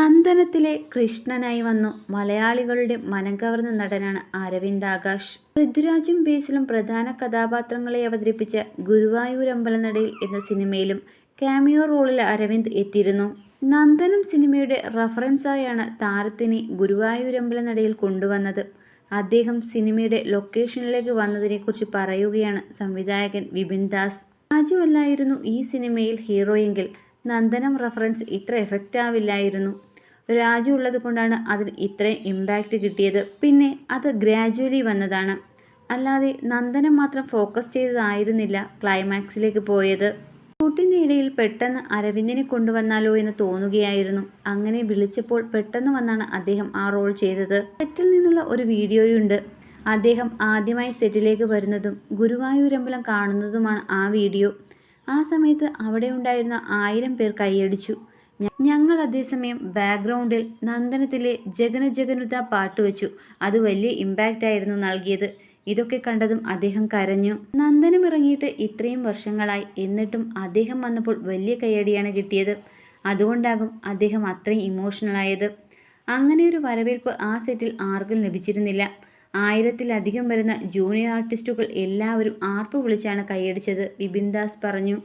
നന്ദനത്തിലെ കൃഷ്ണനായി വന്നു മലയാളികളുടെ മനം കവർന്ന നടനാണ് അരവിന്ദ് ആകാശ്. പൃഥ്വിരാജും ബേസിലും പ്രധാന കഥാപാത്രങ്ങളെ അവതരിപ്പിച്ച ഗുരുവായൂർ അമ്പലനടയിൽ എന്ന സിനിമയിലും കാമിയോ റോളിൽ അരവിന്ദ് എത്തിയിരുന്നു. നന്ദനം സിനിമയുടെ റഫറൻസായാണ് താരത്തിനെ ഗുരുവായൂർ അമ്പലനടയിൽ കൊണ്ടുവന്നത്. അദ്ദേഹം സിനിമയുടെ ലൊക്കേഷനിലേക്ക് വന്നതിനെക്കുറിച്ച് പറയുകയാണ് സംവിധായകൻ വിപിൻ ദാസ്. രാജു അല്ലായിരുന്നു ഈ സിനിമയിൽ ഹീറോയെങ്കിൽ നന്ദനം റഫറൻസ് ഇത്ര എഫക്റ്റ് ആവില്ലായിരുന്നു രാജു ഉള്ളത് കൊണ്ടാണ് അതിന് ഇത്രയും ഇമ്പാക്റ്റ് കിട്ടിയത്. പിന്നെ അത് ഗ്രാജുവലി വന്നതാണ്. അല്ലാതെ നന്ദനം മാത്രം ഫോക്കസ് ചെയ്തതായിരുന്നില്ല ക്ലൈമാക്സിലേക്ക് പോയത്. ഷൂട്ടിന്റെ ഇടയിൽ പെട്ടെന്ന് അരവിന്ദിനെ കൊണ്ടുവന്നാലോ എന്ന് തോന്നുകയായിരുന്നു. അങ്ങനെ വിളിച്ചപ്പോൾ പെട്ടെന്ന് വന്നാണ് അദ്ദേഹം ആ റോൾ ചെയ്തത്. സെറ്റിൽ നിന്നുള്ള ഒരു വീഡിയോയുണ്ട്. അദ്ദേഹം ആദ്യമായി സെറ്റിലേക്ക് വരുന്നതും ഗുരുവായൂരമ്പലം കാണുന്നതുമാണ് ആ വീഡിയോ. ആ സമയത്ത് അവിടെ ഉണ്ടായിരുന്ന ആയിരം പേർ കൈയടിച്ചു. ഞങ്ങൾ അതേസമയം ബാക്ക്ഗ്രൗണ്ടിൽ നന്ദനത്തിലെ ജഗന ജഗനുത പാട്ട് വെച്ചു. അത് വലിയ ഇമ്പാക്റ്റ് ആയിരുന്നു നൽകിയത്. ഇതൊക്കെ കണ്ടതും അദ്ദേഹം കരഞ്ഞു. നന്ദനം ഇറങ്ങിയിട്ട് ഇത്രയും വർഷങ്ങളായി എന്നിട്ടും അദ്ദേഹം വന്നപ്പോൾ വലിയ കയ്യടിയാണ് കിട്ടിയത്. അതുകൊണ്ടാകും അദ്ദേഹം അത്രയും ഇമോഷണൽ ആയത്. അങ്ങനെ ഒരു വരവേൽപ്പ് ആ സെറ്റിൽ ആർക്കും ലഭിച്ചിരുന്നില്ല. ആയിരത്തിലധികം വരുന്ന ജൂനിയർ ആർട്ടിസ്റ്റുകൾ എല്ലാവരും ആർപ്പ് വിളിച്ചാണ് കൈയടിച്ചത് വിപിൻ പറഞ്ഞു.